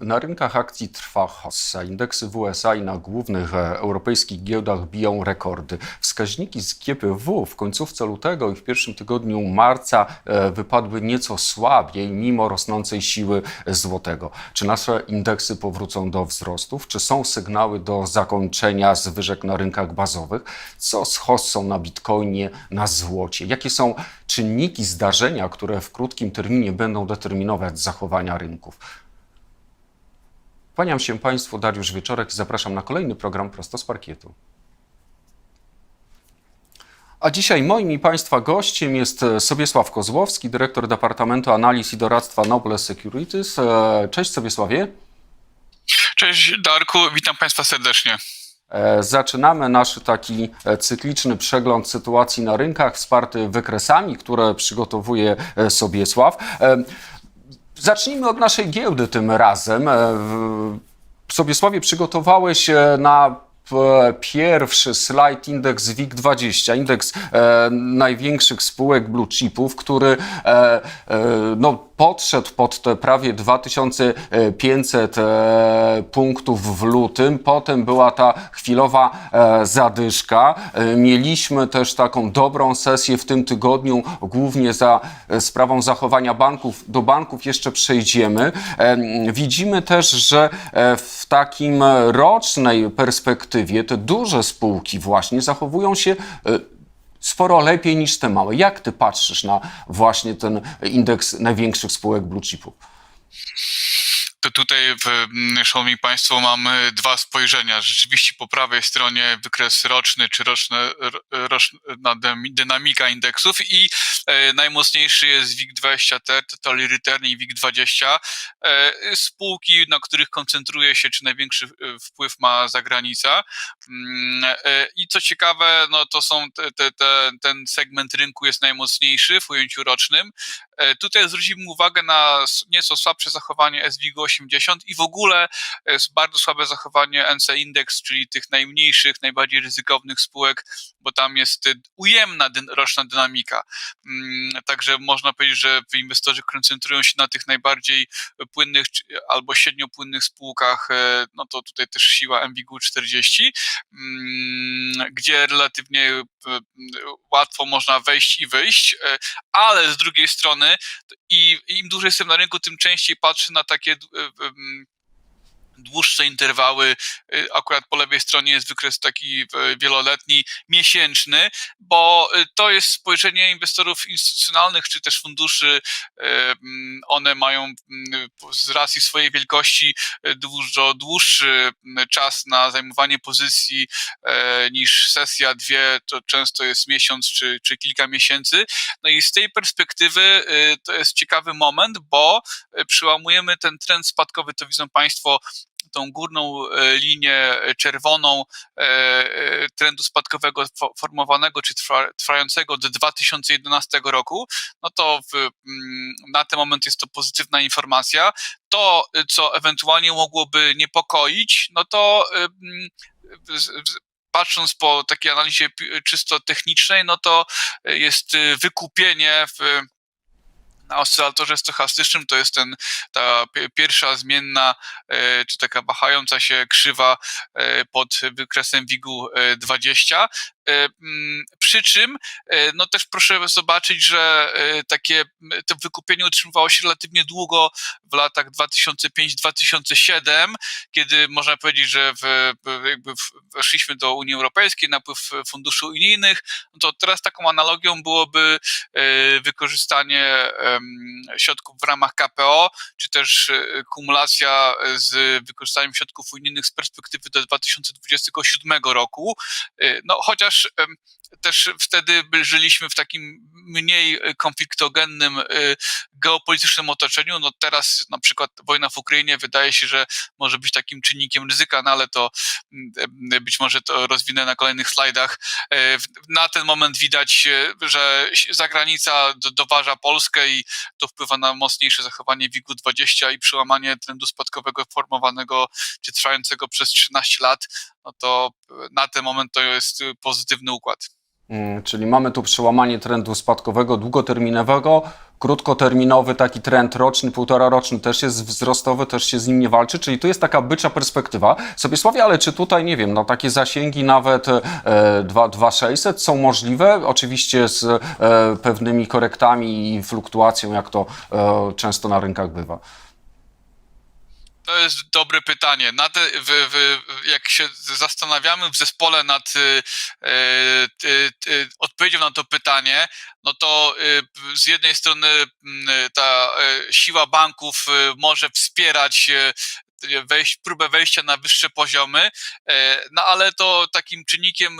Na rynkach akcji trwa hossa. Indeksy w USA i na głównych e, europejskich giełdach biją rekordy. Wskaźniki z GPW w końcówce lutego i w pierwszym tygodniu marca e, wypadły nieco słabiej, mimo rosnącej siły złotego. Czy nasze indeksy powrócą do wzrostów? Czy są sygnały do zakończenia zwyżek na rynkach bazowych? Co z hossą na bitcoinie, na złocie? Jakie są czynniki zdarzenia, które w krótkim terminie będą determinować zachowania rynków? Kłaniam się Państwu, Dariusz Wieczorek i zapraszam na kolejny program Prosto z Parkietu. A dzisiaj moim i Państwa gościem jest e, Sobiesław Kozłowski, dyrektor Departamentu Analiz i Doradztwa Noble Securities. E, Cześć Sobiesławie. Cześć Darku, witam Państwa serdecznie. E, Zaczynamy nasz taki cykliczny przegląd sytuacji na rynkach, wsparty wykresami, które przygotowuje Sobiesław. Zacznijmy od naszej giełdy tym razem. E, w- Sobiesławie przygotowałeś e, na pierwszy slajd indeks WIG20, indeks e, największych spółek blue chipów, który e, e, no, podszedł pod te prawie 2500 e, punktów w lutym. Potem była ta chwilowa e, zadyszka. E, mieliśmy też taką dobrą sesję w tym tygodniu, głównie za e, sprawą zachowania banków. Do banków jeszcze przejdziemy. E, widzimy też, że e, w takim rocznej perspektywie te duże spółki właśnie zachowują się e, sporo lepiej niż te małe. Jak ty patrzysz na właśnie ten indeks największych spółek blue chipów? To tutaj, w, mm, szanowni Państwo, mamy dwa spojrzenia. Rzeczywiście po prawej stronie wykres roczny czy roczna dynami- dynamika indeksów i e, najmocniejszy jest WIG20T, Total Return i WIG20. E, spółki, na których koncentruje się, czy największy e, wpływ ma zagranica. Mm, e, I co ciekawe, no to są te, te, te, ten segment rynku jest najmocniejszy w ujęciu rocznym. Tutaj zwrócimy uwagę na nieco słabsze zachowanie SWIG 80 i w ogóle jest bardzo słabe zachowanie NC Index, czyli tych najmniejszych, najbardziej ryzykownych spółek, bo tam jest y, ujemna roczna dynamika. Mm, Także można powiedzieć, że inwestorzy koncentrują się na tych najbardziej płynnych czy- albo średnio płynnych spółkach, e, no to tutaj też siła MWIG 40, mm, gdzie relatywnie e, łatwo można wejść i wyjść, e, ale z drugiej strony i im dłużej jestem na rynku, tym częściej patrzę na takie Um. Dłuższe interwały. Y, Akurat po lewej stronie jest wykres taki wieloletni, miesięczny, bo y, to jest spojrzenie inwestorów instytucjonalnych czy też funduszy. e, mm, One mają mm, z racji swojej wielkości dużo dłuższy m, czas na zajmowanie pozycji e, niż sesja, dwie, to często jest miesiąc czy, czy kilka miesięcy. No i z tej perspektywy y, to jest ciekawy moment, bo y, przełamujemy ten trend spadkowy, to widzą Państwo tą górną e, linię e, czerwoną e, trendu spadkowego fo- formowanego czy trwa, trwającego od 2011 roku, no to w, mm, na ten moment jest to pozytywna informacja. To, co ewentualnie mogłoby niepokoić, no to mm, patrząc po takiej analizie czysto technicznej, no to jest wykupienie w na oscylatorze stochastycznym to jest ten, ta pi- pierwsza zmienna, e, czy taka wahająca się krzywa e, pod wykresem WIG-u e, 20. Przy czym, e, no też proszę zobaczyć, że e, takie to wykupienie utrzymywało się relatywnie długo w latach 2005-2007, kiedy można powiedzieć, że w, jakby weszliśmy do Unii Europejskiej, napływ funduszy unijnych, no to teraz taką analogią byłoby e, wykorzystanie środków w ramach KPO, czy też kumulacja z wykorzystaniem środków unijnych z perspektywy do 2027 roku. No chociaż też wtedy żyliśmy w takim mniej e, konfliktogennym e, geopolitycznym otoczeniu. No teraz na przykład wojna w Ukrainie wydaje się, że może być takim czynnikiem ryzyka, no ale to mm, e, być może to rozwinę na kolejnych slajdach. Na ten moment widać, że zagranica do- doważa Polskę i to wpływa na mocniejsze zachowanie WIG-u 20 i przełamanie trendu spadkowego formowanego czy trwającego przez 13 lat. No to na ten moment to jest pozytywny układ. Mm, Czyli mamy tu przełamanie trendu spadkowego długoterminowego krótkoterminowy taki trend roczny, półtora roczny też jest wzrostowy, też się z nim nie walczy, czyli tu jest taka bycza perspektywa. Sobie sławie, ale czy tutaj, nie wiem, no takie zasięgi nawet e, 2 2600 są możliwe? Oczywiście z e, pewnymi korektami i fluktuacją, jak to e, często na rynkach bywa. To jest dobre pytanie. Na te, w, w, jak się zastanawiamy w zespole nad y, y, y, y, odpowiedzią na to pytanie, no to y, z jednej strony y, ta y, siła banków może wspierać wejść, próbę wejścia na wyższe poziomy, e, no ale to takim czynnikiem,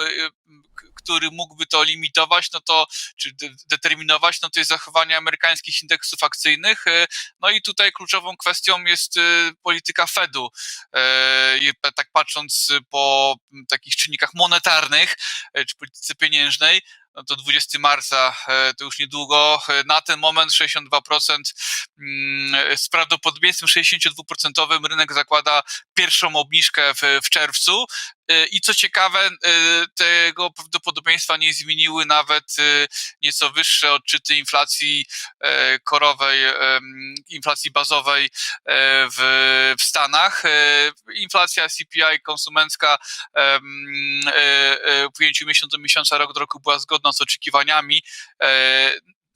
k- który mógłby to limitować, no to czy de- determinować, no to jest zachowanie amerykańskich indeksów akcyjnych. e, No i tutaj kluczową kwestią jest polityka Fedu. E, tak patrząc po takich czynnikach monetarnych e, czy polityce pieniężnej, no to 20 marca e, to już niedługo. E, Na ten moment 62% mm, z prawdopodobieństwem 62% rynek zakłada pierwszą obniżkę w, w czerwcu. E, I co ciekawe, e, tego prawdopodobieństwa nie zmieniły nawet e, nieco wyższe odczyty inflacji korowej, inflacji bazowej w, Stanach. Inflacja CPI konsumencka w ujęciu miesiąc do miesiąca, rok do roku była zgodna z oczekiwaniami.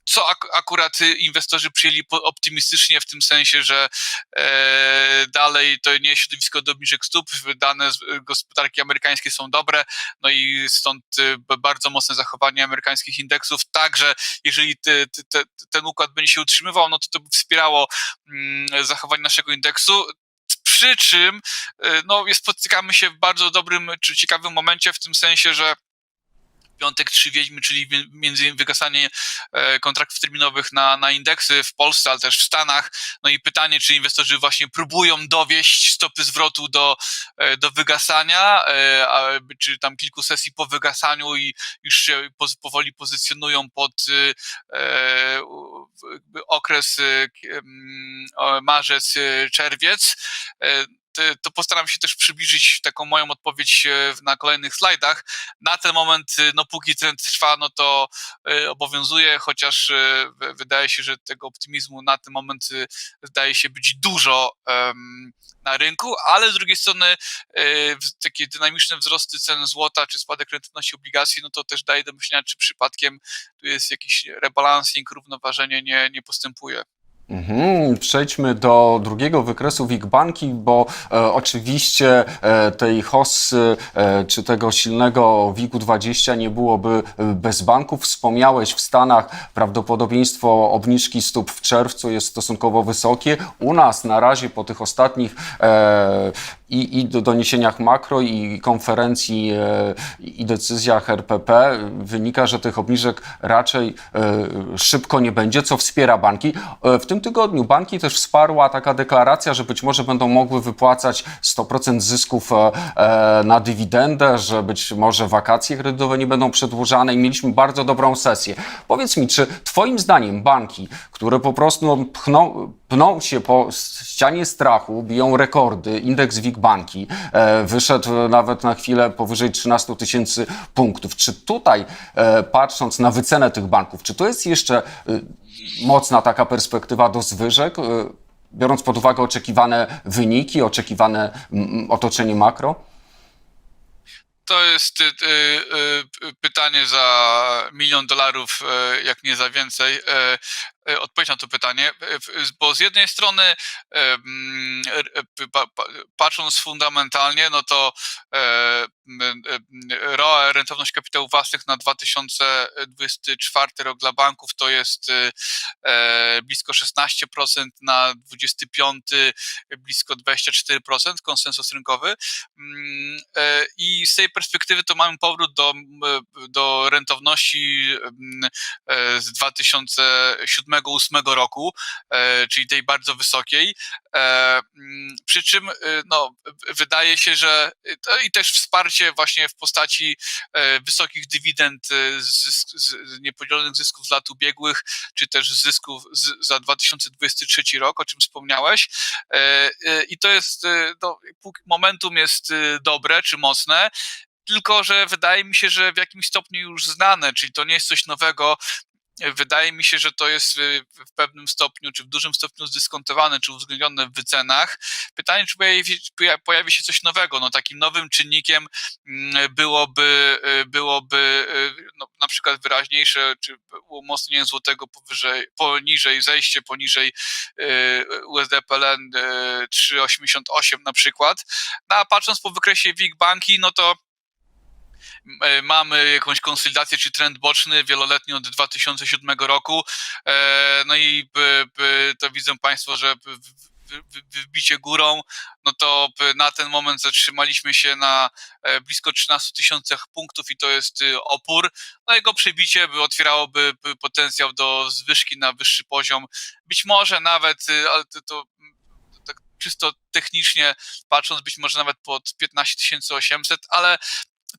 Co ak- akurat y, inwestorzy przyjęli optymistycznie w tym sensie, że e, dalej to nie jest środowisko do obniżek stóp, dane gospodarki amerykańskie są dobre, no i stąd y, bardzo mocne zachowanie amerykańskich indeksów. Także jeżeli ty, te, ten układ będzie się utrzymywał, no to to by wspierało mm, zachowanie naszego indeksu. Przy czym y, no, spotykamy się w bardzo dobrym czy ciekawym momencie, w tym sensie, że piątek trzy wiedźmy, czyli mi- między innymi wygasanie e, kontraktów terminowych na, na indeksy w Polsce, ale też w Stanach. No i pytanie, czy inwestorzy właśnie próbują dowieść stopy zwrotu do, e, do wygasania, e, czy tam kilku sesji po wygasaniu i już się powoli pozycjonują pod okres marzec, czerwiec. E, to postaram się też przybliżyć taką moją odpowiedź e, na kolejnych slajdach. Na ten moment, y, no póki trend trwa, no to y, obowiązuje, chociaż wy- wydaje się, że tego optymizmu na ten moment zdaje się być dużo na rynku, ale z drugiej strony takie dynamiczne wzrosty cen złota czy spadek rentowności obligacji, no to też daje do myślenia, czy przypadkiem tu jest jakiś rebalancing, równoważenie nie, nie postępuje. Mhm. Przejdźmy do drugiego wykresu WIG Banki, bo e, oczywiście e, tej hossy e, czy tego silnego WIG-u 20 nie byłoby e, bez banków. Wspomniałeś w Stanach prawdopodobieństwo obniżki stóp w czerwcu jest stosunkowo wysokie. U nas na razie po tych ostatnich e, i, i do- doniesieniach makro i konferencji e, i decyzjach RPP wynika, że tych obniżek raczej e, szybko nie będzie, co wspiera banki. E, W tym tygodniu banki też wsparła taka deklaracja, że być może będą mogły wypłacać 100% zysków na dywidendę, że być może wakacje kredytowe nie będą przedłużane i mieliśmy bardzo dobrą sesję. Powiedz mi, czy Twoim zdaniem banki, które po prostu pchną, pną się po ścianie strachu, biją rekordy, indeks WIG banki e, wyszedł nawet na chwilę powyżej 13 tysięcy punktów. Czy tutaj, e, patrząc na wycenę tych banków, czy to jest jeszcze e, mocna taka perspektywa do zwyżek, e, biorąc pod uwagę oczekiwane wyniki, oczekiwane mm, otoczenie makro? To jest y, y, pytanie za milion dolarów, y, jak nie za więcej. Y, Odpowiedź na to pytanie, w- bo z jednej strony, pa- patrząc fundamentalnie, no to e, e, ROE, rentowność kapitału własnych na 2024 rok dla banków to jest e, blisko 16%, na 25 blisko 24% konsensus rynkowy. Mm, e, I z tej perspektywy to mamy powrót do, do rentowności e, z 2007-2008 roku, e, czyli tej bardzo wysokiej. E, mm, Przy czym e, no, wydaje się, że i też wsparcie właśnie w postaci wysokich dywidend z, z niepodzielonych zysków z lat ubiegłych, czy też zysków z, za 2023 rok, o czym wspomniałeś. I to jest, no, momentum jest dobre czy mocne, tylko że wydaje mi się, że w jakimś stopniu już znane, czyli to nie jest coś nowego. Wydaje mi się, że to jest w pewnym stopniu, czy w dużym stopniu zdyskontowane, czy uwzględnione w wycenach. Pytanie, czy pojawi, poja- pojawi się coś nowego. No, takim nowym czynnikiem mm, byłoby, y, byłoby y, no, na przykład wyraźniejsze, czy umocnienie złotego powyżej, poniżej, zejście poniżej y, USD PLN y, 3,88 na przykład. No, a patrząc po wykresie WIG banki, no to mamy jakąś konsolidację czy trend boczny wieloletni od 2007 roku. E, No i to widzą Państwo, że wy- wy- wy- wbicie górą, no to na ten moment zatrzymaliśmy się na e, blisko 13 tysiącach punktów i to jest y, opór. No jego przebicie by otwierałoby by potencjał do zwyżki na wyższy poziom. Być może nawet, y, ale to, to tak czysto technicznie patrząc, być może nawet pod 15 800, ale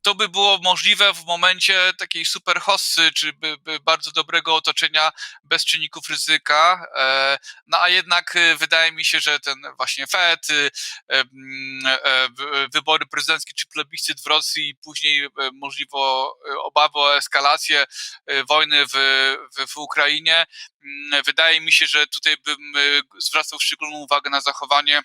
to by było możliwe w momencie takiej super hossy, czy by, by bardzo dobrego otoczenia bez czynników ryzyka. E, no a jednak e, wydaje mi się, że ten właśnie Fed, e, mm, wy- wybory prezydenckie czy plebiscyt w Rosji i później e, możliwo e, obawy o eskalację wojny w, w, w Ukrainie. Mm, Wydaje mi się, że tutaj bym zwracał szczególną uwagę na zachowanie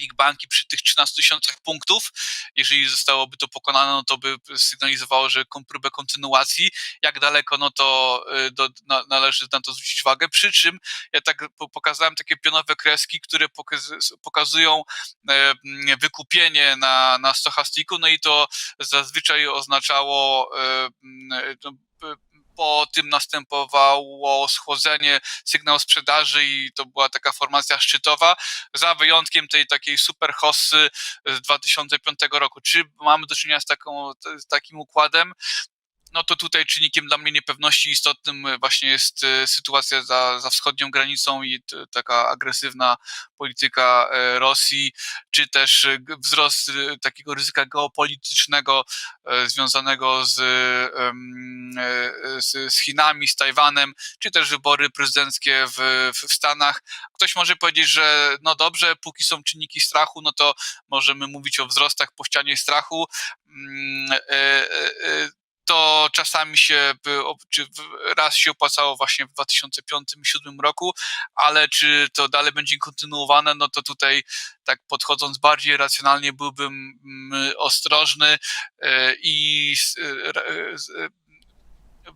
Big Banki przy tych 13 tysiącach punktów. Jeżeli zostałoby to pokonane, no to by sygnalizowało, że próbę kontynuacji. Jak daleko, no to y, do, na, należy na to zwrócić uwagę. Przy czym ja tak po- pokazałem takie pionowe kreski, które pokaz, pokazują e, mm, wykupienie na, na stochastiku, no i to zazwyczaj oznaczało e, mm, no, p- po tym następowało schłodzenie, sygnał sprzedaży i to była taka formacja szczytowa, za wyjątkiem tej takiej super hossy z 2005 roku. Czy mamy do czynienia z, taką, z takim układem? No to tutaj czynnikiem dla mnie niepewności istotnym właśnie jest e, sytuacja za, za wschodnią granicą i t- taka agresywna polityka e, Rosji, czy też e, wzrost e, takiego ryzyka geopolitycznego e, związanego z, e, z, z Chinami, z Tajwanem, czy też wybory prezydenckie w, w w Stanach. Ktoś może powiedzieć, że no dobrze, póki są czynniki strachu, no to możemy mówić o wzrostach po ścianie strachu. To czasami się, czy raz się opłacało właśnie w 2005-2007 roku, ale czy to dalej będzie kontynuowane, no to tutaj tak podchodząc bardziej racjonalnie byłbym mm, ostrożny e, i e, e,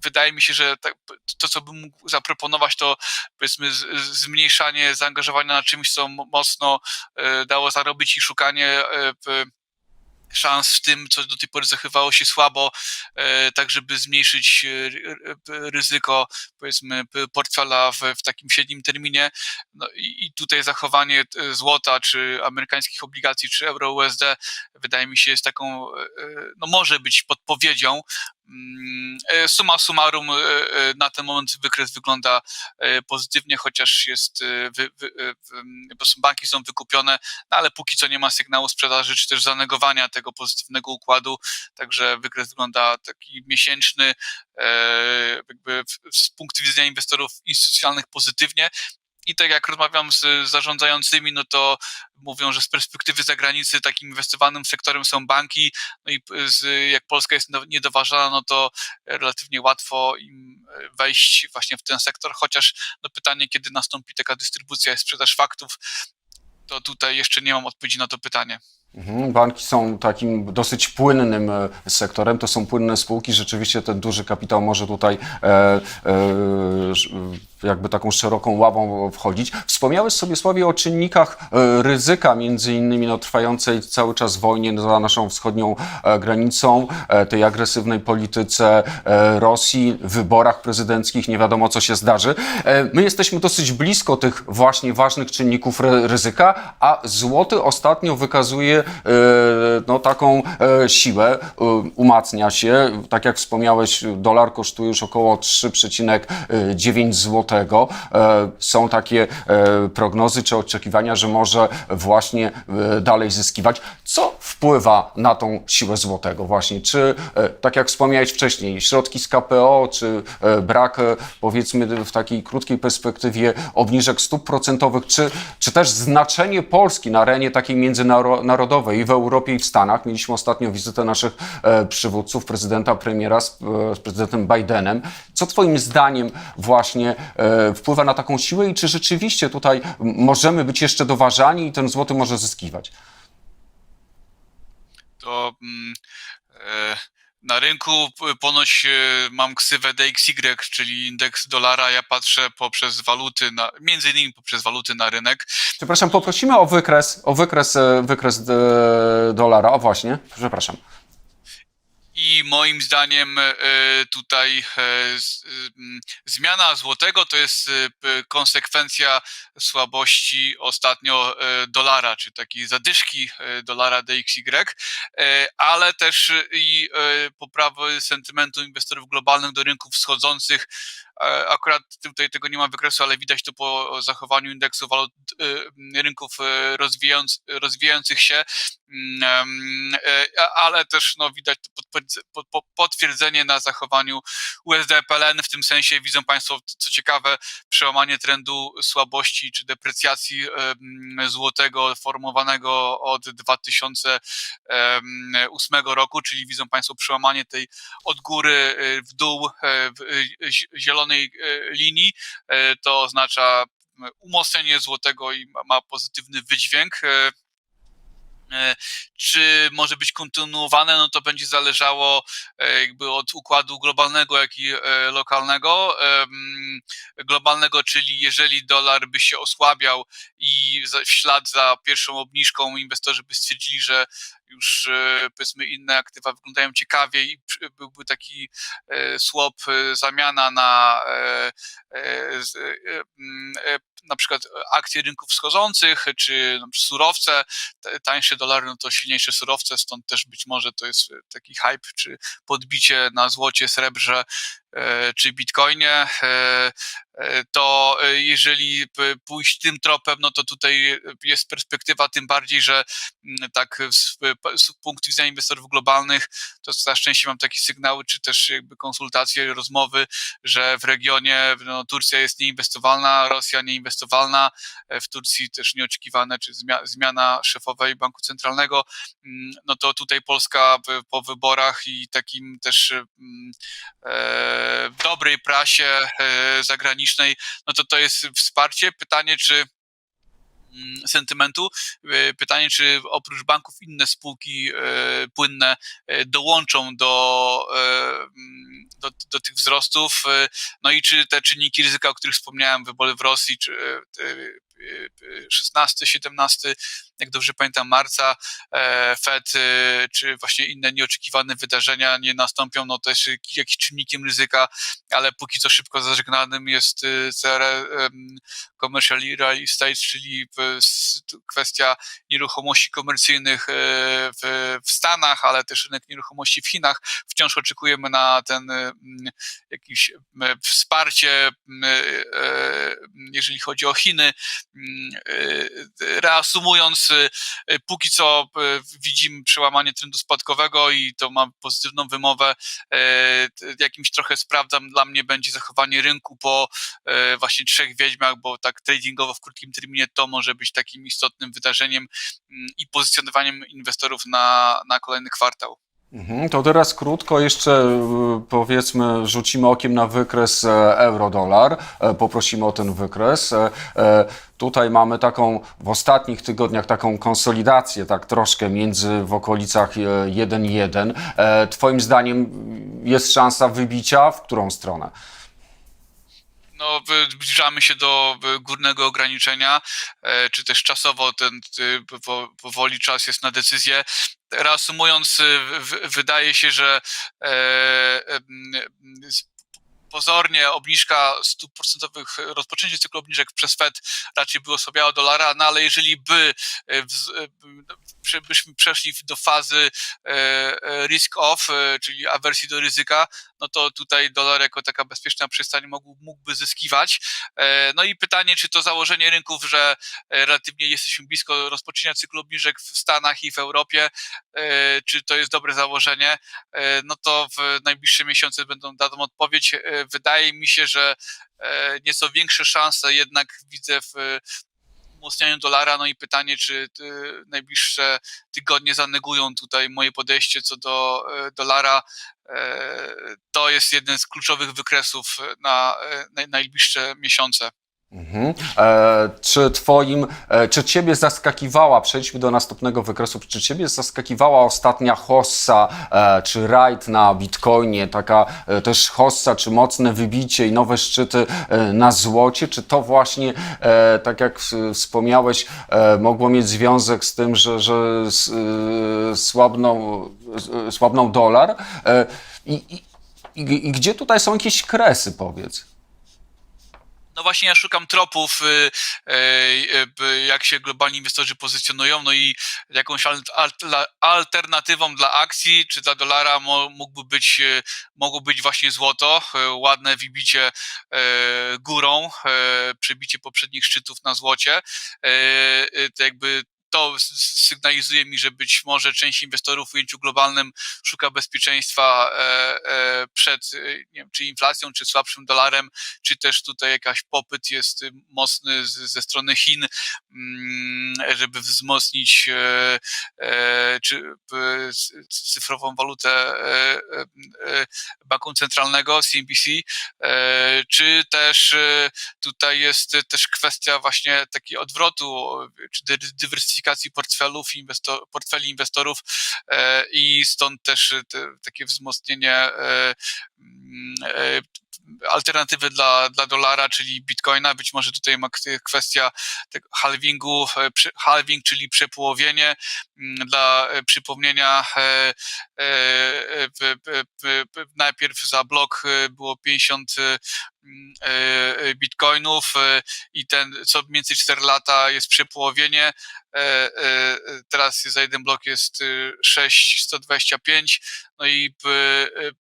wydaje mi się, że tak, to, co bym mógł zaproponować, to powiedzmy zmniejszanie zaangażowania na czymś, co mo- mocno dało zarobić i szukanie szans w tym, co do tej pory zachowywało się słabo, e, tak żeby zmniejszyć e, ry- ryzyko, powiedzmy, portfela w, w takim średnim terminie. No i, i tutaj zachowanie e, złota, czy amerykańskich obligacji, czy euro USD, wydaje mi się, jest taką, e, e, no może być podpowiedzią. Mm, e, Summa summarum, e, e, na ten moment wykres wygląda pozytywnie, chociaż jest, wy, wy, w- m, po prostu banki są wykupione, no ale póki co nie ma sygnału sprzedaży, czy też zanegowania tego pozytywnego układu, także wykres wygląda taki miesięczny, jakby z punktu widzenia inwestorów instytucjonalnych pozytywnie. I tak jak rozmawiam z zarządzającymi, no to mówią, że z perspektywy zagranicy takim inwestowanym sektorem są banki, no i z, jak Polska jest niedoważana, no to relatywnie łatwo im e, wejść właśnie w ten sektor, chociaż no pytanie, kiedy nastąpi taka dystrybucja i sprzedaż faktów, to tutaj jeszcze nie mam odpowiedzi na to pytanie. Mhm, Banki są takim dosyć płynnym e, sektorem, to są płynne spółki, rzeczywiście ten duży kapitał może tutaj e, e, jakby taką szeroką ławą wchodzić. Wspomniałeś sobie, Sławie, o czynnikach e, ryzyka, między innymi no, trwającej cały czas wojnie za naszą wschodnią e, granicą, e, tej agresywnej polityce Rosji, wyborach prezydenckich, nie wiadomo co się zdarzy. My jesteśmy dosyć blisko tych właśnie ważnych czynników ry- ryzyka, a złoty ostatnio wykazuje no, taką siłę, umacnia się. Tak jak wspomniałeś, dolar kosztuje już około 3,9 złotego. E, Są takie e, prognozy czy oczekiwania, że może właśnie e, dalej zyskiwać. Co wpływa na tą siłę złotego właśnie? Czy, tak jak wspomniałeś wcześniej, środki z KPO, czy brak, powiedzmy, w takiej krótkiej perspektywie obniżek stóp procentowych, czy, czy też znaczenie Polski na arenie takiej międzynarodowej międzynarodowe i w Europie, i w Stanach. Mieliśmy ostatnio wizytę naszych przywódców, prezydenta, premiera z, z prezydentem Bidenem. Co Twoim zdaniem właśnie wpływa na taką siłę i czy rzeczywiście tutaj możemy być jeszcze doważani i ten złoty może zyskiwać? to mm, e, na rynku ponoć e, mam ksywę DXY, czyli indeks dolara. Ja patrzę poprzez waluty, na, między innymi poprzez waluty na rynek. Przepraszam, poprosimy o wykres, o wykres, e, wykres e, dolara. O właśnie, przepraszam. I moim zdaniem e, tutaj e, zmiana złotego to jest e, konsekwencja słabości ostatnio dolara, czy takiej zadyszki dolara DXY, ale też i poprawy sentymentu inwestorów globalnych do rynków wschodzących. Akurat tutaj tego nie ma wykresu, ale widać to po zachowaniu indeksu walut e, rynków rozwijając, rozwijających się, Mm, a- ale też no, widać potwierdzenie na zachowaniu USD-PLN. W tym sensie widzą Państwo, co ciekawe, przełamanie trendu słabości czy deprecjacji em, złotego formowanego od 2008 roku, czyli widzą Państwo przełamanie tej od góry w dół e, w, e, zi- zielonej e, linii. E, To oznacza umocnienie złotego i ma- pozytywny wydźwięk. E, Czy może być kontynuowane, no to będzie zależało jakby od układu globalnego, jak i lokalnego. Globalnego, czyli jeżeli dolar by się osłabiał i w ślad za pierwszą obniżką inwestorzy by stwierdzili, że już e, powiedzmy inne aktywa wyglądają ciekawie i byłby taki e, swap, e, zamiana na mm, na przykład akcje rynków wschodzących, czy surowce, tańsze dolary, no to silniejsze surowce, stąd też być może to jest taki hype, czy podbicie na złocie, srebrze, czy bitcoinie, to e, jeżeli pójść tym tropem, no to tutaj jest perspektywa, tym bardziej, że mm, tak z, z punktu widzenia inwestorów globalnych, to na szczęście mam takie sygnały, czy też jakby konsultacje, rozmowy, że w regionie no, Turcja jest nieinwestowalna, Rosja nieinwestowalna, e, w Turcji też nieoczekiwane, czy zmia- zmiana szefowej Banku Centralnego, mm, no to tutaj Polska po wyborach i takim też mm, e, dobrej prasie e, no to to jest wsparcie. Pytanie, czy mm, sentymentu. E, Pytanie, czy oprócz banków inne spółki e, płynne e, dołączą do, mm, do, do tych wzrostów. No i czy te czynniki ryzyka, o których wspomniałem, wybory w Rosji, czy e, te, e, 16, 17, jak dobrze pamiętam, marca, e, Fed, e, czy właśnie inne nieoczekiwane wydarzenia nie nastąpią, no to jest jakiś czynnikiem ryzyka, ale póki co szybko zażegnanym jest e, CR, em, Commercial Real Estate, czyli kwestia nieruchomości komercyjnych e, w, w Stanach, ale też rynek nieruchomości w Chinach. Wciąż oczekujemy na ten e, m, jakieś wsparcie, e, jeżeli chodzi o Chiny. M, e, Reasumując, e, póki co e, widzimy przełamanie trendu spadkowego i to ma pozytywną wymowę. E, Jakimś trochę sprawdzam dla mnie będzie zachowanie rynku po właśnie trzech wiedźmach, bo tak tradingowo w krótkim terminie to może być takim istotnym wydarzeniem mm, i pozycjonowaniem inwestorów na, na kolejny kwartał. Mhm, To teraz krótko jeszcze y, powiedzmy rzucimy okiem na wykres e, euro-dolar. E, Poprosimy o ten wykres. E, e, Tutaj mamy taką w ostatnich tygodniach taką konsolidację, tak troszkę między w okolicach e, 1,1. E, Twoim zdaniem jest szansa wybicia w którą stronę? no, zbliżamy się do górnego ograniczenia, e, czy też czasowo ten po- powoli czas jest na decyzję. Reasumując, y, wydaje się, że e, em, z- pozornie obniżka stóp procentowych, rozpoczęcie cyklu obniżek przez Fed raczej by osłabiało dolara, no ale jeżeli by e, e, prze- byśmy przeszli do fazy e, e, risk off, e, czyli awersji do ryzyka, no to tutaj dolar jako taka bezpieczna przystań mógł, mógłby zyskiwać. E, No i pytanie, czy to założenie rynków, że e, relatywnie jesteśmy blisko rozpoczęcia cyklu obniżek w Stanach i w Europie, e, czy to jest dobre założenie, no to w najbliższe miesiące będą dadzą odpowiedź. Wydaje mi się, że nieco większe szanse jednak widzę w umocnianiu dolara. No i pytanie, czy y, najbliższe tygodnie zanegują tutaj moje podejście co do y, dolara. E, To jest jeden z kluczowych wykresów na e, naj- najbliższe miesiące. Mhm. E, czy twoim, e, czy ciebie zaskakiwała, przejdźmy do następnego wykresu, czy ciebie zaskakiwała ostatnia hossa, e, czy rajd na Bitcoinie, taka e, też hossa, czy mocne wybicie i nowe szczyty e, na złocie, czy to właśnie, e, tak jak w- wspomniałeś, e, mogło mieć związek z tym, że, że s- e, słabnął, e, słabnął dolar? E, i, i, i, I gdzie tutaj są jakieś kresy, powiedz? No właśnie ja szukam tropów, y, y, y, jak się globalni inwestorzy pozycjonują, no i jakąś al- al- alternatywą dla akcji czy dla dolara mógłby być, mogło być właśnie złoto, ładne wybicie górą, przebicie poprzednich szczytów na złocie. To jakby to sygnalizuje mi, że być może część inwestorów w ujęciu globalnym szuka bezpieczeństwa e, e, przed y, nie wiem, czy inflacją, czy słabszym dolarem, czy też tutaj jakaś popyt jest mocny ze strony Chin, mm, żeby wzmocnić e, e, czy e, cyfrową walutę e, e, e, banku centralnego CNBC, e, czy też e, tutaj jest też kwestia właśnie takiej odwrotu, czy dy- dywersyfikacji portfelów, inwestor, portfeli inwestorów e, i stąd też e, te, takie wzmocnienie e, mm, alternatywy dla, dla dolara, czyli bitcoina. Być może tutaj ma kwestia tego halvingu, halving, czyli przepołowienie. Mm, Dla przypomnienia, najpierw za blok było 50 e, mm, e, bitcoinów e, i ten co mniej więcej 4 lata jest przepołowienie. E, e, e, Teraz za jeden blok jest e, 6,125. No i w,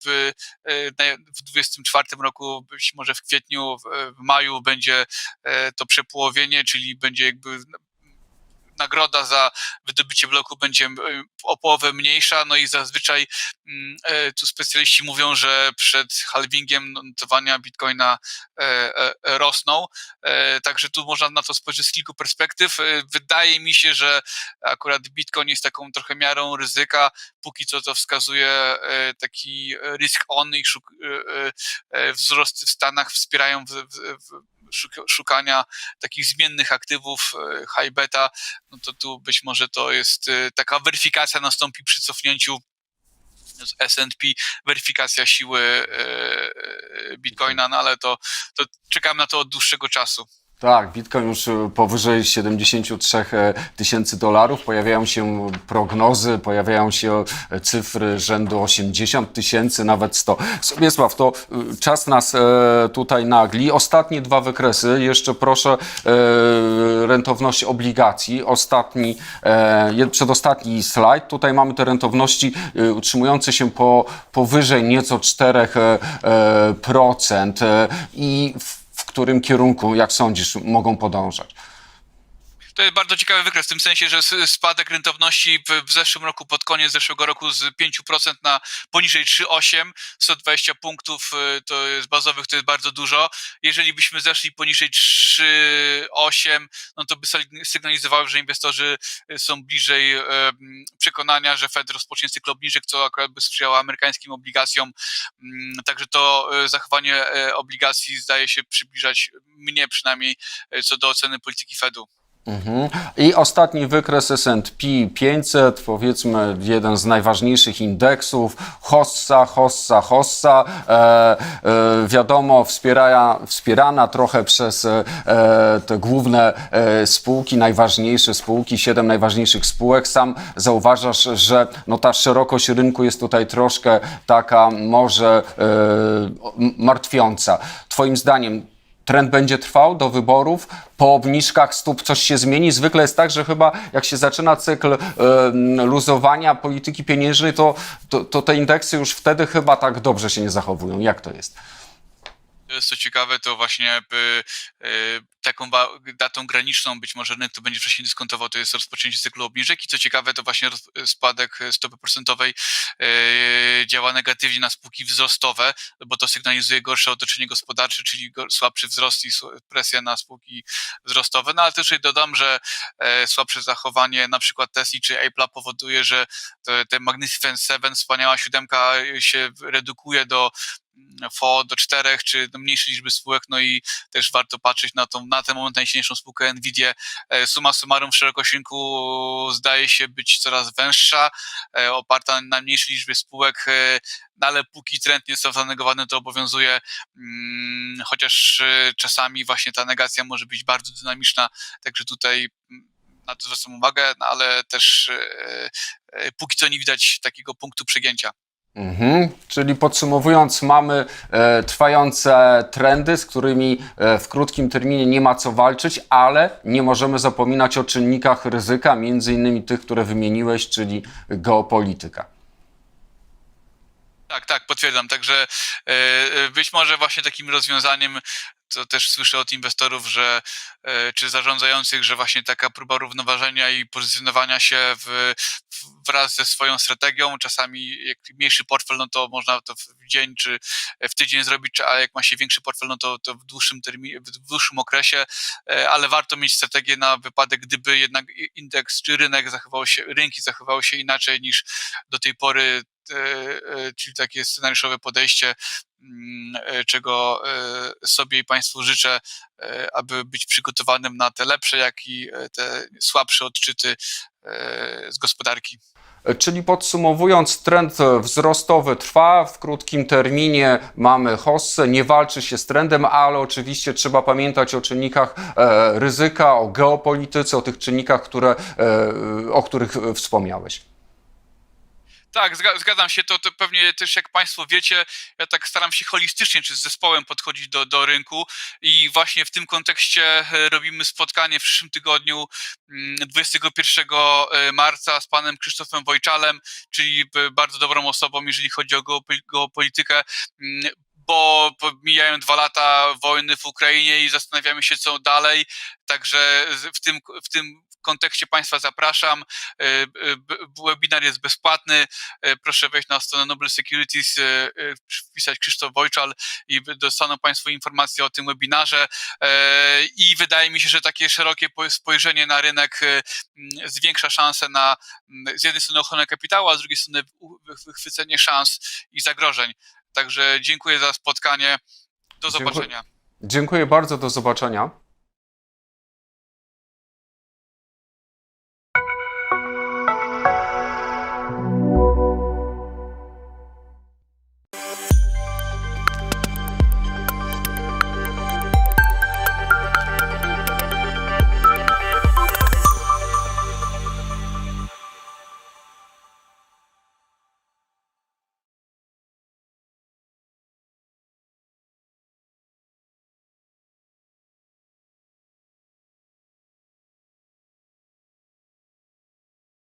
w, e, na- w 24 roku, być może w kwietniu, w, maju będzie e, to przepołowienie, czyli będzie jakby nagroda za wydobycie bloku będzie e, o połowę mniejsza, no i zazwyczaj mm, e, tu specjaliści mówią, że przed halvingiem notowania bitcoina e, e, rosną, także tu można na to spojrzeć z kilku perspektyw. Wydaje mi się, że akurat bitcoin jest taką trochę miarą ryzyka, póki co to wskazuje taki risk on i wzrosty w Stanach wspierają w, w, w szukania takich zmiennych aktywów e, high beta, no to tu być może to jest e, taka weryfikacja nastąpi przy cofnięciu z S&P, weryfikacja siły e, Bitcoina, no ale to, to czekam na to od dłuższego czasu. Tak, Bitcoin już e, powyżej 73 tysięcy dolarów. Pojawiają się prognozy, pojawiają się e, cyfry rzędu 80 tysięcy, nawet 100. Sobiesław, to e, czas nas e, tutaj nagli. Ostatnie dwa wykresy. Jeszcze proszę e, rentowność obligacji. Ostatni, e, przedostatni slajd. Tutaj mamy te rentowności e, utrzymujące się po, powyżej nieco 4%. E, e, procent. E, I w którym kierunku, jak sądzisz, mogą podążać? To jest bardzo ciekawy wykres, w tym sensie, że spadek rentowności w, zeszłym roku, pod koniec zeszłego roku z 5% na poniżej 3,8, 120 punktów y, to jest bazowych, to jest bardzo dużo. Jeżeli byśmy zeszli poniżej 3,8, no to by syg- sygnalizowało, że inwestorzy y, są bliżej przekonania, że Fed rozpocznie cykl obniżek, co akurat by sprzyjało amerykańskim obligacjom. Mm, Także to y, zachowanie obligacji zdaje się przybliżać mnie przynajmniej co do oceny polityki Fedu. Mhm. I ostatni wykres S&P 500, powiedzmy jeden z najważniejszych indeksów, hossa, hossa, hossa, e, e, wiadomo wspiera, wspierana trochę przez e, te główne e, spółki, najważniejsze spółki, siedem najważniejszych spółek. Sam zauważasz, że no, ta szerokość rynku jest tutaj troszkę taka może e, martwiąca. Twoim zdaniem trend będzie trwał do wyborów, po obniżkach stóp coś się zmieni. Zwykle jest tak, że chyba jak się zaczyna cykl e, luzowania polityki pieniężnej, to, to, to te indeksy już wtedy chyba tak dobrze się nie zachowują. Jak to jest? Co ciekawe, to właśnie y, y, taką datą graniczną być może rynek to będzie wcześniej dyskontował, to jest rozpoczęcie cyklu obniżek i co ciekawe, to właśnie spadek stopy procentowej y, działa negatywnie na spółki wzrostowe, bo to sygnalizuje gorsze otoczenie gospodarcze, czyli słabszy wzrost i presja na spółki wzrostowe. No ale też dodam, że e, słabsze zachowanie na przykład Tesla czy Apple'a powoduje, że te, Magnificent Seven, wspaniała siódemka y, się redukuje do FO do czterech, czy do mniejszej liczby spółek, no i też warto patrzeć na tą, na ten moment najsilniejszą spółkę Nvidia. E, Suma summarum w szerokość rynku zdaje się być coraz węższa, e, oparta na mniejszej liczbie spółek, e, no ale póki trend nie został zanegowany, to obowiązuje, mm, chociaż czasami właśnie ta negacja może być bardzo dynamiczna, także tutaj mm, na to zwracam uwagę, no ale też póki co nie widać takiego punktu przegięcia. Mhm. Czyli podsumowując, mamy e, trwające trendy, z którymi e, w krótkim terminie nie ma co walczyć, ale nie możemy zapominać o czynnikach ryzyka, między innymi tych, które wymieniłeś, czyli geopolityka. Tak, tak, potwierdzam. Także e, być może właśnie takim rozwiązaniem, to też słyszę od inwestorów, że e, czy zarządzających, że właśnie taka próba równoważenia i pozycjonowania się w, wraz ze swoją strategią, czasami jak mniejszy portfel, no to można to w dzień czy w tydzień zrobić, a jak ma się większy portfel, no to, to w dłuższym terminie, w dłuższym okresie, e, ale warto mieć strategię na wypadek, gdyby jednak indeks czy rynek zachował się, rynki zachowały się inaczej niż do tej pory e, e, czyli takie scenariuszowe podejście, e, czego e, sobie i Państwu życzę, e, aby być przygotowanym na te lepsze, jak i e, te słabsze odczyty e, z gospodarki. E, Czyli podsumowując, trend e, wzrostowy trwa, w krótkim terminie mamy hossę, nie walczy się z trendem, ale oczywiście trzeba pamiętać o czynnikach e, ryzyka, o geopolityce, o tych czynnikach, które, e, o których e, wspomniałeś. Tak, zga- zgadzam się, to, to pewnie też jak Państwo wiecie, ja tak staram się holistycznie czy z zespołem podchodzić do, do rynku i właśnie w tym kontekście e, robimy spotkanie w przyszłym tygodniu mm, 21 e, marca z panem Krzysztofem Wojczalem, czyli bardzo dobrą osobą, jeżeli chodzi o geopol- geopolitykę. mm, Bo mijają dwa lata wojny w Ukrainie i zastanawiamy się, co dalej. Także w tym, w tym kontekście Państwa zapraszam. E, e, Webinar jest bezpłatny. E, proszę wejść na stronę Noble Securities, wpisać Krzysztof Wojczal i dostaną Państwo informacje o tym webinarze. I wydaje mi się, że takie szerokie po- spojrzenie na rynek zwiększa szanse na z jednej strony ochronę kapitału, a z drugiej strony wychwycenie szans i zagrożeń. Także dziękuję za spotkanie. Do Dziękuję. zobaczenia. Dziękuję bardzo, do zobaczenia.